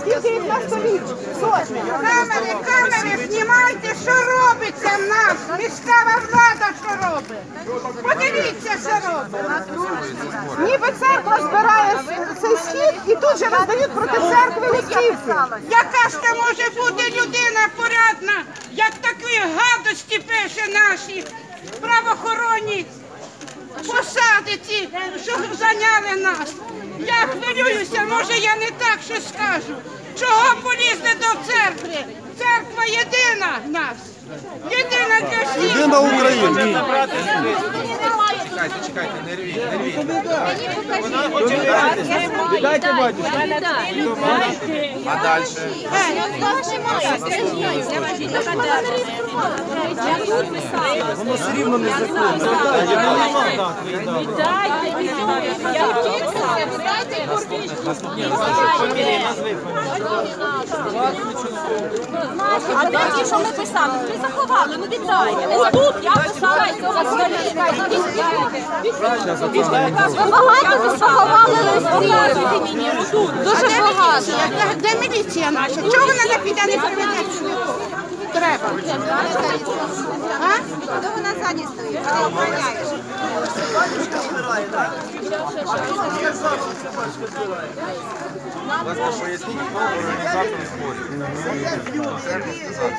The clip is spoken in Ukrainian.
Скільки їх на столі? Сотня. Камери, камери, знімайте, що робиться в нас. Місцева влада що робить. Подивіться, що робить. Ніби церква збирає цей схід і тут же роздають проти церкви листівки. Яка ж це може бути людина порядна, як такі гадості пише наші правоохоронні ці, що зайняли нас. Я хвилююся, може я не так щось скажу. Чого полізли до церкви? Церква єдина в нас. Єдина для всіх. Єдина Україна. Чекайте, чекайте, не рвіть, не рвіть. Дайте батюшку. А далі? Воно все рівно не законно. А де ті, що ми писали? Ви заховали, ну віддайте. Тут я писала, багато заховали листів. Дуже багато. Де, міліція наша? Чого вона не піде не приведе сюди? Треба. А? Вона ззаді стоїть, поясніть, хто організатор зборів. Сказати.